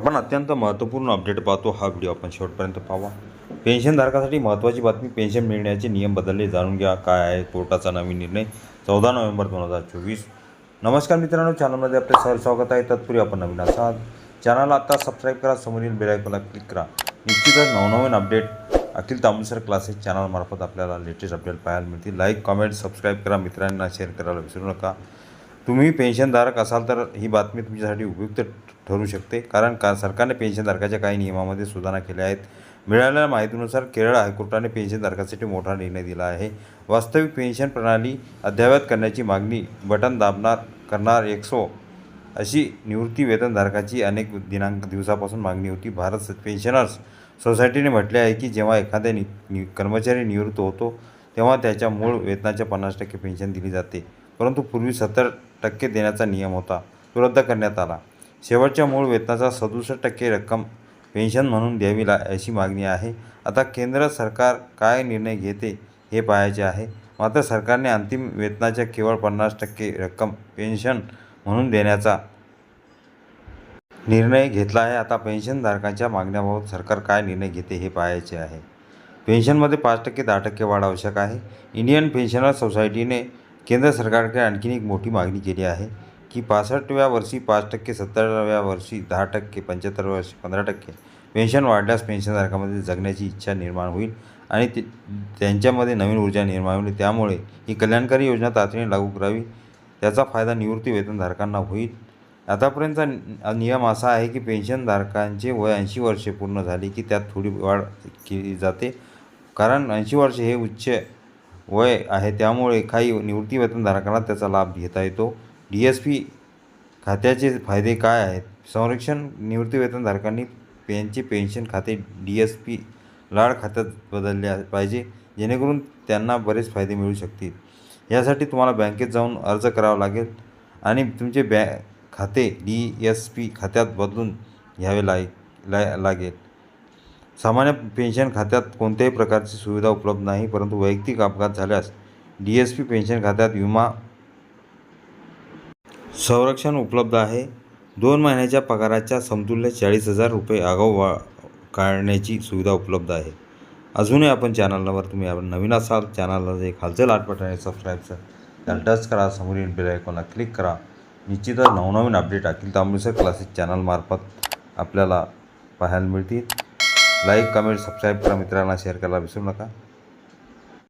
आपण अत्यंत महत्त्वपूर्ण अपडेट पाहतो. हा व्हिडिओ आपण शेवटपर्यंत पाहावा पेन्शनधारकासाठी महत्त्वाची बातमी पेन्शन मिळण्याचे नियम बदलले. जाणून घ्या काय आहे कोर्टाचा नवीन निर्णय. चौदा नोव्हेंबर दोन हजार चोवीस. नमस्कार मित्रांनो चॅनलमध्ये आपले सर स्वागत आहे. तत्पूर्वी आपण नवीन असाल चॅनलला आता सबस्क्राईब करा. समोरील बेलायकॉनला क्लिक करा. निश्चितच नवनवीन अपडेट अखिल तांबुसर क्लासेस चॅनलमार्फत आपल्याला लेटेस्ट अपडेट पाहायला मिळतील. लाईक कॉमेंट सबस्क्राईब करा. मित्रांना शेअर करायला विसरू नका. तुम्ही पेन्शनधारक असाल तर ही बातमी तुमच्यासाठी उपयुक्त ठरू शकते. कारण का सरकारने पेन्शनधारकाच्या काही नियमामध्ये सुधारणा केल्या आहेत. मिळालेल्या माहितीनुसार केरळ हायकोर्टाने पेन्शनधारकासाठी मोठा निर्णय दिला आहे. वास्तविक पेन्शन प्रणाली अद्ययावत करण्याची मागणी बटन दाबणार करणार एक्सो अशी निवृत्ती वेतनधारकाची अनेक दिनांक दिवसापासून मागणी होती. भारत पेन्शनर्स सोसायटीने म्हटले आहे की जेव्हा एखाद्या नि कर्मचारी निवृत्त होतो तेव्हा त्याच्या मूळ वेतनाच्या पन्नास टक्के पेन्शन दिली जाते. परंतु पूर्वी सत्तर टक्के देण्याचा नियम होता. तो रद्द करण्यात आला. शेवटच्या मूळ वेतनाचा सदुसष्ट टक्के रक्कम पेन्शन म्हणून द्यावी ला अशी मागणी आहे. आता केंद्र सरकार काय निर्णय घेते हे पाहायचे आहे. मात्र सरकारने अंतिम वेतनाच्या केवळ पन्नास टक्के रक्कम पेन्शन म्हणून देण्याचा निर्णय घेतला आहे. आता पेन्शनधारकांच्या मागण्याबाबत सरकार काय निर्णय घेते हे पाहायचे आहे. पेन्शनमध्ये पाच टक्के दहा टक्के वाढ आवश्यक आहे. इंडियन पेन्शनर सोसायटीने केंद्र सरकारकडे आणखीन एक मोठी मागणी केली आहे की पासष्टव्या वर्षी पाच टक्के सत्तराव्या वर्षी दहा टक्के पंच्याहत्तरव्या वर्षी पंधरा टक्के पेन्शन वाढल्यास पेन्शनधारकामध्ये जगण्याची इच्छा निर्माण होईल आणि ते त्यांच्यामध्ये नवीन ऊर्जा निर्माण होईल. त्यामुळे ही कल्याणकारी योजना तातडीने लागू करावी त्याचा फायदा निवृत्ती वेतनधारकांना होईल. आतापर्यंतचा नियम असा आहे की पेन्शनधारकांचे वय ऐंशी वर्षे पूर्ण झाली की त्यात थोडी वाढ केली जाते. कारण ऐंशी वर्षे हे उच्च वय आहे त्यामुळे काही निवृत्ती वेतनधारकांना त्याचा लाभ घेता येतो. डी एस पी खात्याचे फायदे काय आहेत? संरक्षण निवृत्ती वेतनधारकांनी त्यांचे पेन्शन खाते डी एस पी लाड खात्यात बदलले पाहिजे जेणेकरून त्यांना बरेच फायदे मिळू शकतील. यासाठी तुम्हाला बँकेत जाऊन अर्ज करावा लागेल आणि तुमचे बॅ खाते डी एस पी खात्यात बदलून घ्यावे लाग ला लागेल. सामान्य पेन्शन खात्यात कोणत्याही प्रकारची सुविधा उपलब्ध नाही परंतु वैयक्तिक अपघात झाल्यास डी एस पी पेन्शन खात्यात विमा संरक्षण उपलब्ध आहे. दोन महिन्याच्या पगाराच्या समतुल्य चाळीस हजार रुपये आगाऊ वा काढण्याची सुविधा उपलब्ध आहे. अजूनही आपण चॅनलवर तुम्ही आपण नवीन असाल चॅनलला जे खालचं लाट बटन आहे सबस्क्राईबचं त्याला टच करा समोरील बेल आयकॉनला क्लिक करा. निश्चितच नवनवीन अपडेट अखिल तांबुसर क्लासेस चॅनलमार्फत आपल्याला पाहायला मिळतील. लाईक कमेंट सबस्क्राईब करा मित्रांना शेअर करायला विसरू नका.